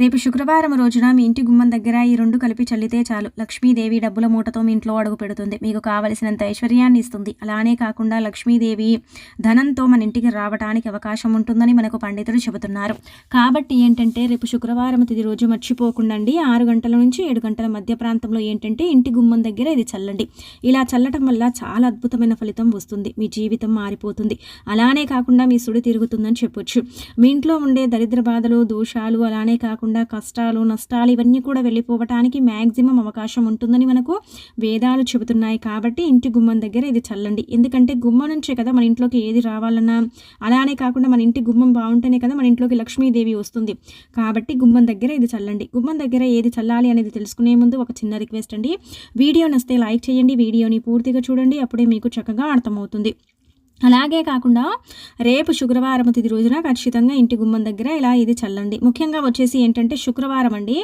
రేపు శుక్రవారం రోజున మీ ఇంటి గుమ్మం దగ్గర ఈ రెండు కలిపి చల్లితే చాలు. లక్ష్మీదేవి డబ్బుల మూటతో మీ ఇంట్లో అడుగు పెడుతుంది. మీకు కావలసినంత ఐశ్వర్యాన్ని ఇస్తుంది. అలానే కాకుండా లక్ష్మీదేవి ధనంతో మన ఇంటికి రావడానికి అవకాశం ఉంటుందని మనకు పండితులు చెబుతున్నారు. కాబట్టి ఏంటంటే రేపు శుక్రవారం తిది రోజు మర్చిపోకుండండి. ఆరు గంటల నుంచి ఏడు గంటల మధ్య ప్రాంతంలో ఏంటంటే ఇంటి గుమ్మం దగ్గర ఇది చల్లండి. ఇలా చల్లటం వల్ల చాలా అద్భుతమైన ఫలితం వస్తుంది. మీ జీవితం మారిపోతుంది. అలానే కాకుండా మీ సుడి తిరుగుతుందని చెప్పొచ్చు. మీ ఇంట్లో ఉండే దరిద్ర బాధలు దోషాలు అలానే కాకుండా కష్టాలు నష్టాలు ఇవన్నీ కూడా వెళ్ళిపోవటానికి మ్యాక్సిమం అవకాశం ఉంటుందని మనకు వేదాలు చెబుతున్నాయి. కాబట్టి ఇంటి గుమ్మం దగ్గర ఇది చల్లండి. ఎందుకంటే గుమ్మం నుంచే కదా మన ఇంట్లోకి ఏది రావాలన్నా. అలానే కాకుండా మన ఇంటి గుమ్మం బాగుంటేనే కదా మన ఇంట్లోకి లక్ష్మీదేవి వస్తుంది. కాబట్టి గుమ్మం దగ్గర ఇది చల్లండి. గుమ్మం దగ్గర ఏది చల్లాలి అనేది తెలుసుకునే ముందు ఒక చిన్న రిక్వెస్ట్ అండి. వీడియో నస్తే లైక్ చేయండి. వీడియోని పూర్తిగా చూడండి. అప్పుడే మీకు చక్కగా అర్థమవుతుంది. అలాగే కాకుండా రేపు శుక్రవారం తిది రోజున ఖచ్చితంగా ఇంటి గుమ్మం దగ్గర ఇలా ఇది చల్లండి. ముఖ్యంగా వచ్చేసి ఏంటంటే శుక్రవారం అండి.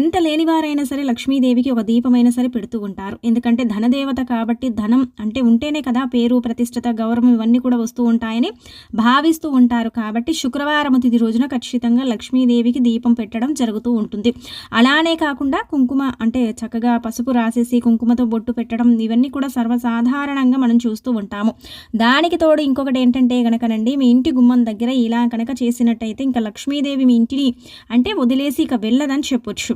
ఎంత లేనివారైనా సరే లక్ష్మీదేవికి ఒక దీపమైనా సరే పెడుతూ ఉంటారు. ఎందుకంటే ధనదేవత కాబట్టి ధనం అంటే ఉంటేనే కదా పేరు ప్రతిష్టత గౌరవం ఇవన్నీ కూడా వస్తూ ఉంటాయని భావిస్తూ ఉంటారు. కాబట్టి శుక్రవారం తిది రోజున ఖచ్చితంగా లక్ష్మీదేవికి దీపం పెట్టడం జరుగుతూ ఉంటుంది. అలానే కాకుండా కుంకుమ అంటే చక్కగా పసుపు రాసేసి కుంకుమతో బొట్టు పెట్టడం ఇవన్నీ కూడా సర్వసాధారణంగా మనం చూస్తూ ఉంటాము. దానికి తోడు ఇంకొకటి ఏంటంటే గనకనండి మీ ఇంటి గుమ్మం దగ్గర ఇలా కనుక చేసినట్టయితే ఇంకా లక్ష్మీదేవి మీ ఇంటిని అంటే వదిలేసి ఇక వెళ్ళదని చెప్పొచ్చు.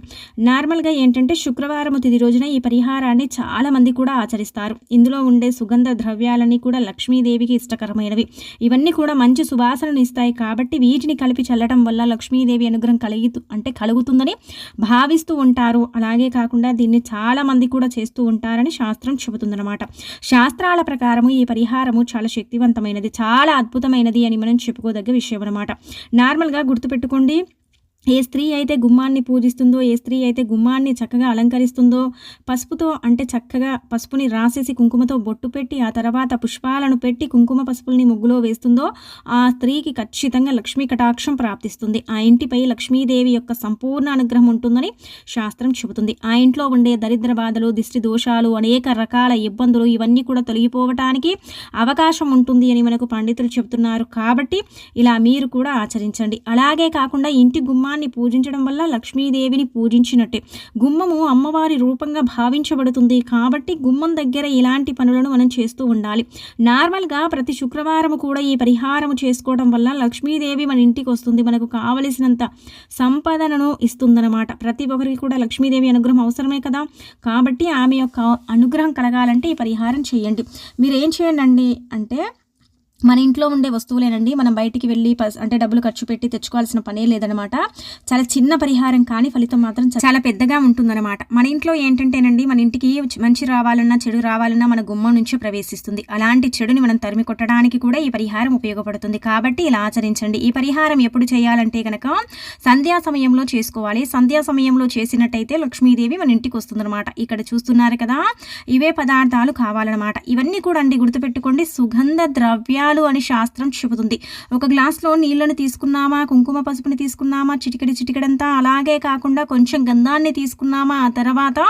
నార్మల్గా ఏంటంటే శుక్రవారం తిది రోజున ఈ పరిహారాన్ని చాలామంది కూడా ఆచరిస్తారు. ఇందులో ఉండే సుగంధ ద్రవ్యాలన్నీ కూడా లక్ష్మీదేవికి ఇష్టకరమైనవి. ఇవన్నీ కూడా మంచి సువాసనను ఇస్తాయి కాబట్టి వీటిని కలిపి చల్లడం వల్ల లక్ష్మీదేవి అనుగ్రహం కలిగి అంటే కలుగుతుందని భావిస్తూ ఉంటారు. అలాగే కాకుండా దీన్ని చాలామంది కూడా చేస్తూ ఉంటారని శాస్త్రం చెబుతుందన్నమాట. శాస్త్రాల ప్రకారము ఈ పరిహారము చాలా శక్తివంతమైనది చాలా అద్భుతమైనది అని మనం చెప్పుకోదగ్గ విషయం అనమాట నార్మల్గా గుర్తుపెట్టుకోండి ఏ స్త్రీ అయితే గుమ్మాన్ని పూజిస్తుందో ఏ స్త్రీ అయితే గుమ్మాన్ని చక్కగా అలంకరిస్తుందో పసుపుతో అంటే చక్కగా పసుపుని రాసేసి కుంకుమతో బొట్టు పెట్టి ఆ తర్వాత పుష్పాలను పెట్టి కుంకుమ పసుపుల్ని ముగ్గులో వేస్తుందో ఆ స్త్రీకి ఖచ్చితంగా లక్ష్మీ కటాక్షం ప్రాప్తిస్తుంది. ఆ ఇంటిపై లక్ష్మీదేవి యొక్క సంపూర్ణ అనుగ్రహం ఉంటుందని శాస్త్రం చెబుతుంది. ఆ ఇంట్లో ఉండే దరిద్ర బాధలు దిష్టి దోషాలు అనేక రకాల ఇబ్బందులు ఇవన్నీ కూడా తొలగిపోవటానికి అవకాశం ఉంటుంది అని మనకు పండితులు చెబుతున్నారు. కాబట్టి ఇలా మీరు కూడా ఆచరించండి. అలాగే కాకుండా ఇంటి గుమ్మాన్ని పూజించడం వల్ల లక్ష్మీదేవిని పూజించినట్టే. గుమ్మము అమ్మవారి రూపంగా భావించబడుతుంది. కాబట్టి గుమ్మం దగ్గర ఇలాంటి పనులను మనం చేస్తూ ఉండాలి. నార్మల్గా ప్రతి శుక్రవారం కూడా ఈ పరిహారం చేసుకోవడం వల్ల లక్ష్మీదేవి మన ఇంటికి వస్తుంది. మనకు కావలసినంత సంపదనను ఇస్తుందన్నమాట. ప్రతి ఒక్కరికి కూడా లక్ష్మీదేవి అనుగ్రహం అవసరమే కదా? కాబట్టి ఆమె యొక్క అనుగ్రహం కలగాలంటే ఈ పరిహారం చేయండి. మీరు ఏం చేయండి అంటే మన ఇంట్లో ఉండే వస్తువులేనండి. మనం బయటికి వెళ్ళి అంటే డబ్బులు ఖర్చు పెట్టి తెచ్చుకోవాల్సిన పనే లేదనమాట చాలా చిన్న పరిహారం కానీ ఫలితం మాత్రం చాలా పెద్దగా ఉంటుందన్నమాట. మన ఇంట్లో ఏంటంటేనండి మన ఇంటికి మంచి రావాలన్నా చెడు రావాలన్నా మన గుమ్మం నుంచే ప్రవేశిస్తుంది. అలాంటి చెడుని మనం తరిమి కొట్టడానికి కూడా ఈ పరిహారం ఉపయోగపడుతుంది. కాబట్టి ఇలా ఆచరించండి. ఈ పరిహారం ఎప్పుడు చేయాలంటే కనుక సంధ్యా సమయంలో చేసుకోవాలి. సంధ్యా సమయంలో చేసినట్టయితే లక్ష్మీదేవి మన ఇంటికి వస్తుందన్నమాట. ఇక్కడ చూస్తున్నారు కదా ఇవే పదార్థాలు కావాలన్నమాట. ఇవన్నీ కూడా అండి గుర్తుపెట్టుకోండి. సుగంధ ద్రవ్యాలు అని శాస్త్రం చెబుతుంది. ఒక గ్లాస్లో నీళ్ళను తీసుకున్నామా కుంకుమ పసుపుని తీసుకున్నామా చిటికెడి చిటికెడంతా అలాగే కాకుండా కొంచెం గంధాన్ని తీసుకున్నామా ఆ తర్వాత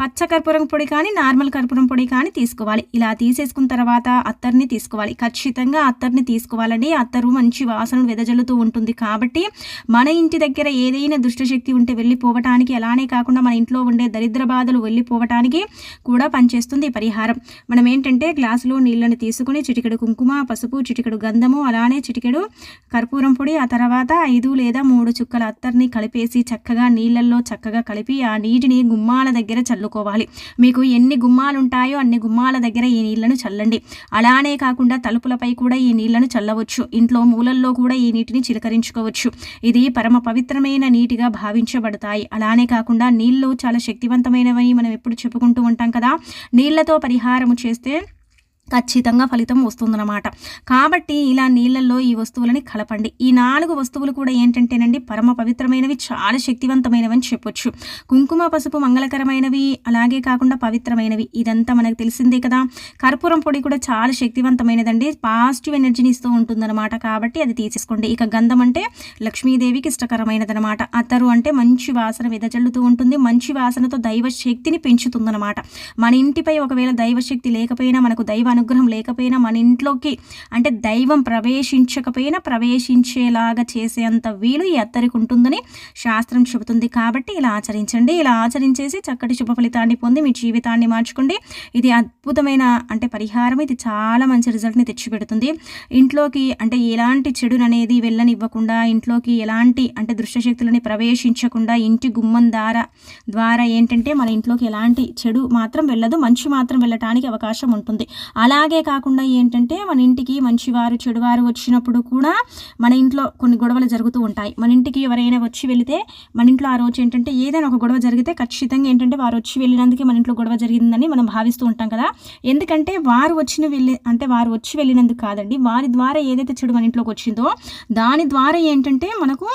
పచ్చ కర్పూరం పొడి కానీ నార్మల్ కర్పూరం పొడి కానీ తీసుకోవాలి. ఇలా తీసేసుకున్న తర్వాత అత్తర్ని తీసుకోవాలి. ఖచ్చితంగా అత్తర్ని తీసుకోవాలండి. అత్తరు మంచి వాసనలు వెదజల్లుతూ ఉంటుంది కాబట్టి మన ఇంటి దగ్గర ఏదైనా దుష్టశక్తి ఉంటే వెళ్ళిపోవటానికి అలానే కాకుండా మన ఇంట్లో ఉండే దరిద్ర బాధలు వెళ్ళిపోవటానికి కూడా పనిచేస్తుంది ఈ పరిహారం. మనం ఏంటంటే గ్లాసులో నీళ్ళని తీసుకుని చిటికెడు కుంకుమ పసుపు చిటికెడు గంధము అలానే చిటికెడు కర్పూరం పొడి ఆ తర్వాత ఐదు లేదా మూడు చుక్కల అత్తర్ని కలిపేసి చక్కగా నీళ్ళల్లో చక్కగా కలిపి ఆ నీటిని గుమ్మాల దగ్గర చల్లుకోవాలి. మీకు ఎన్ని గుమ్మాలు ఉంటాయో అన్ని గుమ్మాల దగ్గర ఈ నీళ్ళను చల్లండి. అలానే కాకుండా తలుపులపై కూడా ఈ నీళ్ళను చల్లవచ్చు. ఇంట్లో మూలల్లో కూడా ఈ నీటిని చిలకరించుకోవచ్చు. ఇది పరమ పవిత్రమైన నీటిగా భావించబడతాయి. అలానే కాకుండా నీళ్ళు చాలా శక్తివంతమైనవని మనం ఎప్పుడు చెప్పుకుంటూ ఉంటాం కదా? నీళ్ళతో పరిహారము చేస్తే ఖచ్చితంగా ఫలితం వస్తుందన్నమాట. కాబట్టి ఇలా నీళ్ళల్లో ఈ వస్తువులని కలపండి. ఈ నాలుగు వస్తువులు కూడా ఏంటంటేనండి పరమ పవిత్రమైనవి చాలా శక్తివంతమైనవి అని చెప్పొచ్చు. కుంకుమ పసుపు మంగళకరమైనవి అలాగే కాకుండా పవిత్రమైనవి. ఇదంతా మనకు తెలిసిందే కదా. కర్పూరం పొడి కూడా చాలా శక్తివంతమైనదండి. పాజిటివ్ ఎనర్జీని ఇస్తూ ఉంటుందన్నమాట. కాబట్టి అది తీసేసుకోండి. ఇక గంధం అంటే లక్ష్మీదేవికి ఇష్టకరమైనదనమాట అత్తరు అంటే మంచి వాసన వెదజల్లుతూ ఉంటుంది. మంచి వాసనతో దైవ శక్తిని పెంచుతుందన్నమాట. మన ఇంటిపై ఒకవేళ దైవశక్తి లేకపోయినా మనకు దైవ అనుగ్రహం లేకపోయినా మన ఇంట్లోకి అంటే దైవం ప్రవేశించకపోయినా ప్రవేశించేలాగా చేసేంత వీలు ఈ అత్తరికి ఉంటుందని శాస్త్రం చెబుతుంది. కాబట్టి ఇలా ఆచరించండి. ఇలా ఆచరించేసి చక్కటి శుభ ఫలితాన్ని పొంది మీ జీవితాన్ని మార్చుకోండి. ఇది అద్భుతమైన అంటే పరిహారం. ఇది చాలా మంచి రిజల్ట్ని తెచ్చిపెడుతుంది. ఇంట్లోకి అంటే ఎలాంటి చెడును అనేది వెళ్ళనివ్వకుండా ఇంట్లోకి ఎలాంటి అంటే దృష్టశక్తులని ప్రవేశించకుండా ఇంటి గుమ్మం ద్వారా ద్వారా ఏంటంటే మన ఇంట్లోకి ఎలాంటి చెడు మాత్రం వెళ్ళదు మంచి మాత్రం వెళ్ళటానికి అవకాశం ఉంటుంది. అలాగే కాకుండా ఏంటంటే మన ఇంటికి మంచివారు చెడువారు వచ్చినప్పుడు కూడా మన ఇంట్లో కొన్ని గొడవలు జరుగుతూ ఉంటాయి. మన ఇంటికి ఎవరైనా వచ్చి వెళితే మన ఇంట్లో ఆ రోజు ఏంటంటే ఏదైనా ఒక గొడవ జరిగితే ఖచ్చితంగా ఏంటంటే వారు వచ్చి వెళ్ళినందుకే మన ఇంట్లో గొడవ జరిగిందని మనం భావిస్తూ ఉంటాం కదా. ఎందుకంటే వారు వచ్చిన వెళ్ళి అంటే వారు వచ్చి వెళ్ళినందుకు కాదండి వారి ద్వారా ఏదైతే చెడు మన ఇంట్లోకి వచ్చిందో దాని ద్వారా ఏంటంటే మనకు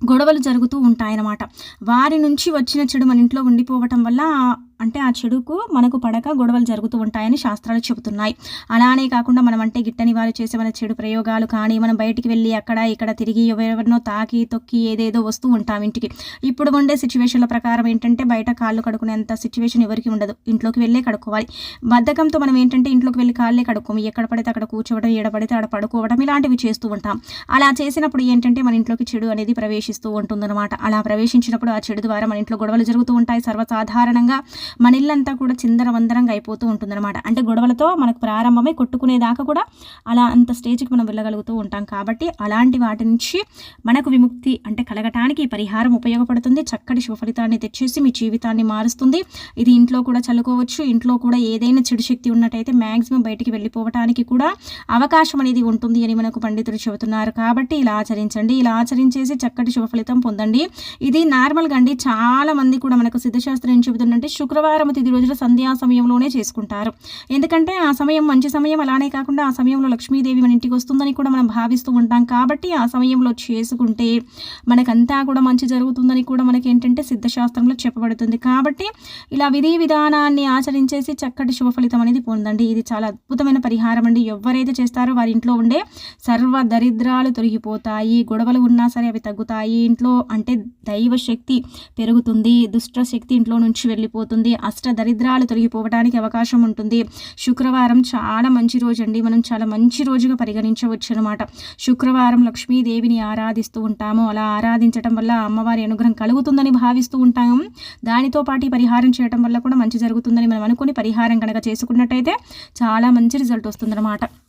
గొడవలు జరుగుతూ ఉంటాయన్నమాట. వారి నుంచి వచ్చిన చెడు మన ఇంట్లో ఉండిపోవటం వల్ల అంటే ఆ చెడుకు మనకు పడక గొడవలు జరుగుతూ ఉంటాయని శాస్త్రాలు చెబుతున్నాయి. అలానే కాకుండా మనం అంటే గిట్టని వారు చేసే మన చెడు ప్రయోగాలు కానీ మనం బయటికి వెళ్ళి అక్కడ ఇక్కడ తిరిగి ఎవరెవరినో తాకి తొక్కి ఏదేదో వస్తూ ఉంటాం ఇంటికి. ఇప్పుడు ఉండే సిచ్యువేషన్ల ప్రకారం ఏంటంటే బయట కాళ్ళు కడుకునేంత సిచ్యువేషన్ ఎవరికి ఉండదు. ఇంట్లోకి వెళ్ళే కడుక్కోవాలి. బద్ధకంతో మనం ఏంటంటే ఇంట్లోకి వెళ్ళి కాళ్ళే కడుక్కోము. ఎక్కడ పడితే అక్కడ కూర్చోవడం ఎడబడితే అక్కడ పడుకోవడం ఇలాంటివి చేస్తూ ఉంటాం. అలా చేసినప్పుడు ఏంటంటే మన ఇంట్లోకి చెడు అనేది ప్రవేశిస్తూ ఉంటుందన్నమాట. అలా ప్రవేశించినప్పుడు ఆ చెడు ద్వారా మన ఇంట్లో గొడవలు జరుగుతూ ఉంటాయి. సర్వసాధారణంగా మన ఇల్లంతా కూడా చిందర వందరంగా అయిపోతూ ఉంటుందన్నమాట. అంటే గొడవలతో మనకు ప్రారంభమై కొట్టుకునేదాకా కూడా అలా అంత స్టేజ్కి మనం వెళ్ళగలుగుతూ ఉంటాం కాబట్టి అలాంటి వాటి నుంచి మనకు విముక్తి అంటే కలగటానికి పరిహారం ఉపయోగపడుతుంది. చక్కటి శుభ ఫలితాన్ని తెచ్చేసి మీ జీవితాన్ని మారుస్తుంది. ఇది ఇంట్లో కూడా చల్లుకోవచ్చు. ఇంట్లో కూడా ఏదైనా చెడు శక్తి ఉన్నట్టయితే మ్యాక్సిమం బయటికి వెళ్ళిపోవటానికి కూడా అవకాశం అనేది ఉంటుంది అని మనకు పండితులు చెబుతున్నారు. కాబట్టి ఇలా ఆచరించండి. ఇలా ఆచరించేసి చక్కటి శుభ ఫలితం పొందండి. ఇది నార్మల్గా అండి. చాలా మంది కూడా మనకు సిద్ధశాస్త్రం ఏం చెబుతుందంటే శుక్రవారం తిది రోజుల సంధ్యా సమయంలోనే చేసుకుంటారు. ఎందుకంటే ఆ సమయం మంచి సమయం అలానే కాకుండా ఆ సమయంలో లక్ష్మీదేవి మన ఇంటికి వస్తుందని కూడా మనం భావిస్తూ ఉంటాం. కాబట్టి ఆ సమయంలో చేసుకుంటే మనకంతా కూడా మంచి జరుగుతుందని కూడా మనకి ఏంటంటే సిద్ధశాస్త్రంలో చెప్పబడుతుంది. కాబట్టి ఇలా విధి విధానాన్ని ఆచరించేసి చక్కటి శుభ ఫలితం అనేది పొందండి. ఇది చాలా అద్భుతమైన పరిహారం అండి. ఎవరైతే చేస్తారో వారి ఇంట్లో ఉండే సర్వ దరిద్రాలు తొలగిపోతాయి. గొడవలు ఉన్నా సరే అవి తగ్గుతాయి. ఇంట్లో అంటే దైవ శక్తి పెరుగుతుంది. దుష్ట శక్తి ఇంట్లో నుంచి వెళ్ళిపోతుంది. అష్ట దరిద్రాలు తొలగిపోవడానికి అవకాశం ఉంటుంది. శుక్రవారం చాలా మంచి రోజు అండి మనం చాలా మంచి రోజుగా పరిగణించవచ్చు అనమాట శుక్రవారం లక్ష్మీదేవిని ఆరాధిస్తూ ఉంటాము. అలా ఆరాధించడం వల్ల అమ్మవారి అనుగ్రహం కలుగుతుందని భావిస్తూ ఉంటాము. దానితో పాటు పరిహారం చేయడం వల్ల కూడా మంచి జరుగుతుందని మనం అనుకుని పరిహారం కనుక చేసుకున్నట్టయితే చాలా మంచి రిజల్ట్ వస్తుందన్నమాట.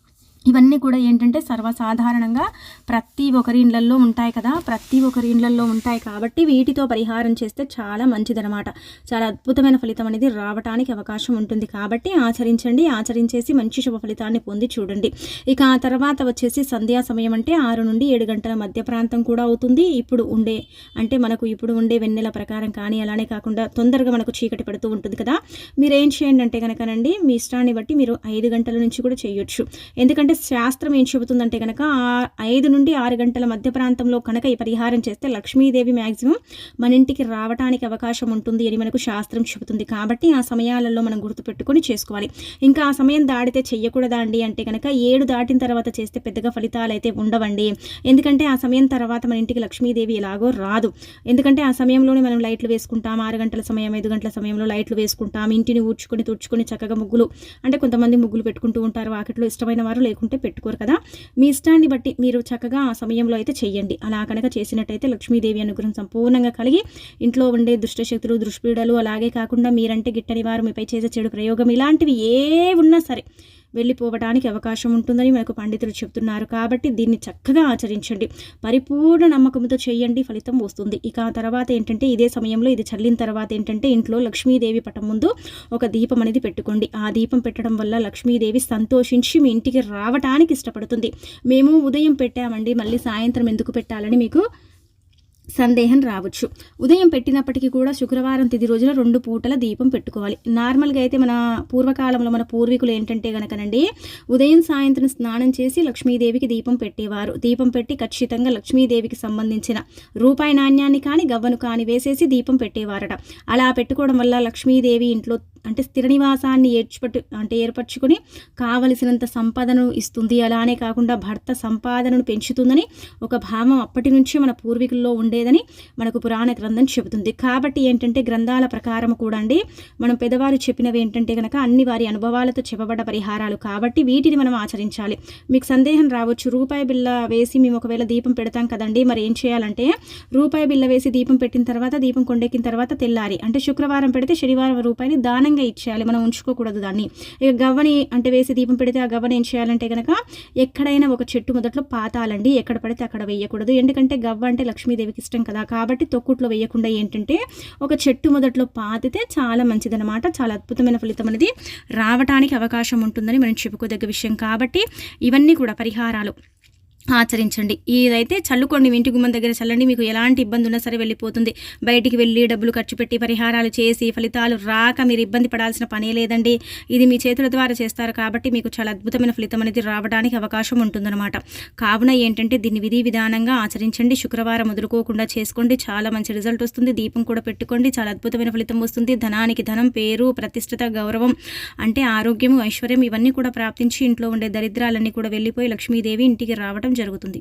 ఇవన్నీ కూడా ఏంటంటే సర్వసాధారణంగా ప్రతి ఒక్కరి ఇండ్లల్లో ఉంటాయి కదా. ప్రతి ఒక్కరి ఇండ్లల్లో ఉంటాయి కాబట్టి వీటితో పరిహారం చేస్తే చాలా మంచిదనమాట చాలా అద్భుతమైన ఫలితం అనేది రావడానికి అవకాశం ఉంటుంది కాబట్టి ఆచరించండి. ఆచరించేసి మంచి శుభ ఫలితాన్ని పొంది చూడండి. ఇక ఆ తర్వాత వచ్చేసి సంధ్యా సమయం అంటే ఆరు నుండి ఏడు గంటల మధ్య ప్రాంతం కూడా అవుతుంది. ఇప్పుడు ఉండే అంటే మనకు ఇప్పుడు ఉండే వెన్నెల ప్రకారం కానీ అలానే కాకుండా తొందరగా మనకు చీకటి పడుతూ ఉంటుంది కదా. మీరు ఏం చేయండి అంటే కనుకనండి మీ ఇష్టాన్ని బట్టి మీరు ఐదు గంటల నుంచి కూడా చేయొచ్చు. ఎందుకంటే శాస్త్రం ఏం చెబుతుందంటే కనుక ఐదు నుండి ఆరు గంటల మధ్య ప్రాంతంలో కనుక ఈ పరిహారం చేస్తే లక్ష్మీదేవి మ్యాక్సిమం మన ఇంటికి రావడానికి అవకాశం ఉంటుంది అని మనకు శాస్త్రం చెబుతుంది. కాబట్టి ఆ సమయాలలో మనం గుర్తుపెట్టుకొని చేసుకోవాలి. ఇంకా ఆ సమయం దాడితే చెయ్యకూడదా అండి? అంటే కనుక ఏడు దాటిన తర్వాత చేస్తే పెద్దగా ఫలితాలు అయితే ఉండవండి. ఎందుకంటే ఆ సమయం తర్వాత మన ఇంటికి లక్ష్మీదేవి ఎలాగో రాదు. ఎందుకంటే ఆ సమయంలోనే మనం లైట్లు వేసుకుంటాం. ఆరు గంటల సమయం ఐదు గంటల సమయంలో లైట్లు వేసుకుంటాం. ఇంటిని ఊడ్చుకొని తుడుచుకొని చక్కగా ముగ్గులు అంటే కొంతమంది ముగ్గులు పెట్టుకుంటూ ఉంటారు. వాకిట్లో ఇష్టమైన వారు పెట్టుకుంటే పెట్టుకోరు కదా. మీ ఇష్టాన్ని బట్టి మీరు చక్కగా ఆ సమయంలో అయితే చేయండి. అలా కనుక చేసినట్టయితే లక్ష్మీదేవి అనుగ్రహం సంపూర్ణంగా కలిగి ఇంట్లో ఉండే దుష్టశక్తులు దుష్పీడలు అలాగే కాకుండా మీరంటే గిట్టని వారు మీపై చేసే చెడు ప్రయోగం ఇలాంటివి ఏ ఉన్నా సరే వెళ్ళిపోవడానికి అవకాశం ఉంటుందని మనకు పండితులు చెప్తున్నారు. కాబట్టి దీన్ని చక్కగా ఆచరించండి. పరిపూర్ణ నమ్మకంతో చేయండి ఫలితం వస్తుంది. ఇక ఆ తర్వాత ఏంటంటే ఇదే సమయంలో ఇది చల్లిన తర్వాత ఏంటంటే ఇంట్లో లక్ష్మీదేవి పటం ముందు ఒక దీపం అనేది పెట్టుకోండి. ఆ దీపం పెట్టడం వల్ల లక్ష్మీదేవి సంతోషించి మీ ఇంటికి రావటానికి ఇష్టపడుతుంది. మేము ఉదయం పెట్టామండి మళ్ళీ సాయంత్రం ఎందుకు పెట్టాలని మీకు సందేహం రావచ్చు. ఉదయం పెట్టినప్పటికీ కూడా శుక్రవారం తిది రోజున రెండు పూటల దీపం పెట్టుకోవాలి. నార్మల్గా అయితే మన పూర్వకాలంలో మన పూర్వీకులు ఏంటంటే కనుకనండి ఉదయం సాయంత్రం స్నానం చేసి లక్ష్మీదేవికి దీపం పెట్టేవారు. దీపం పెట్టి ఖచ్చితంగా లక్ష్మీదేవికి సంబంధించిన రూపాయి నాణ్యాన్ని కానీ గవ్వను కానీ వేసేసి దీపం పెట్టేవారట. అలా పెట్టుకోవడం వల్ల లక్ష్మీదేవి ఇంట్లో అంటే స్థిర నివాసాన్ని ఏర్పట్టు అంటే ఏర్పరచుకొని కావలసినంత సంపదను ఇస్తుంది. అలానే కాకుండా భర్త సంపాదనను పెంచుతుందని ఒక భావం అప్పటి నుంచి మన పూర్వీకుల్లో ఉండేదని మనకు పురాణ గ్రంథం చెబుతుంది. కాబట్టి ఏంటంటే గ్రంథాల ప్రకారం కూడా అండి మనం పెద్దవారు చెప్పినవి ఏంటంటే కనుక అన్ని వారి అనుభవాలతో చెప్పబడ్డ పరిహారాలు. కాబట్టి వీటిని మనం ఆచరించాలి. మీకు సందేహం రావచ్చు. రూపాయి బిల్ల వేసి మేము ఒకవేళ దీపం పెడతాం కదండి మరి ఏం చేయాలంటే రూపాయి బిల్ల వేసి దీపం పెట్టిన తర్వాత దీపం కొండెక్కిన తర్వాత తెల్లారి అంటే శుక్రవారం పెడితే శనివారం రూపాయిని దానం దానంగా ఇచ్చేయాలి మనం ఉంచుకోకూడదు దాన్ని. ఇక గవ్వని అంటే వేసి దీపం పెడితే ఆ గవ్వని ఏం చేయాలంటే కనుక ఎక్కడైనా ఒక చెట్టు మొదట్లో పాతాలండి. ఎక్కడ పడితే అక్కడ వేయకూడదు. ఎందుకంటే గవ్వ అంటే లక్ష్మీదేవికి ఇష్టం కదా. కాబట్టి తొక్కుట్లో వేయకుండా ఏంటంటే ఒక చెట్టు మొదట్లో పాతితే చాలా మంచిదన్నమాట. చాలా అద్భుతమైన ఫలితం అనేది రావటానికి అవకాశం ఉంటుందని మనం చెప్పుకోదగ్గ విషయం. కాబట్టి ఇవన్నీ కూడా పరిహారాలు. ఆచరించండి. ఇదైతే చల్లుకోండి మీ ఇంటి గుమ్మం దగ్గర చల్లండి మీకు ఎలాంటి ఇబ్బంది ఉన్నా సరే వెళ్ళిపోతుంది. బయటికి వెళ్ళి డబ్బులు ఖర్చు పెట్టి పరిహారాలు చేసి ఫలితాలు రాక మీరు ఇబ్బంది పడాల్సిన పనే లేదండి. ఇది మీ చేతుల ద్వారా చేస్తారు కాబట్టి మీకు చాలా అద్భుతమైన ఫలితం అనేది రావడానికి అవకాశం ఉంటుందన్నమాట. కావున ఏంటంటే దీన్ని విధి విధానంగా ఆచరించండి. శుక్రవారం వదులుకోకుండా చేసుకోండి. చాలా మంచి రిజల్ట్ వస్తుంది. దీపం కూడా పెట్టుకోండి. చాలా అద్భుతమైన ఫలితం వస్తుంది. ధనానికి ధనం పేరు ప్రతిష్టత గౌరవం అంటే ఆరోగ్యము ఐశ్వర్యం ఇవన్నీ కూడా ప్రాప్తించి ఇంట్లో ఉండే దరిద్రాలన్నీ కూడా వెళ్ళిపోయి లక్ష్మీదేవి ఇంటికి రావడం జరుగుతుంది.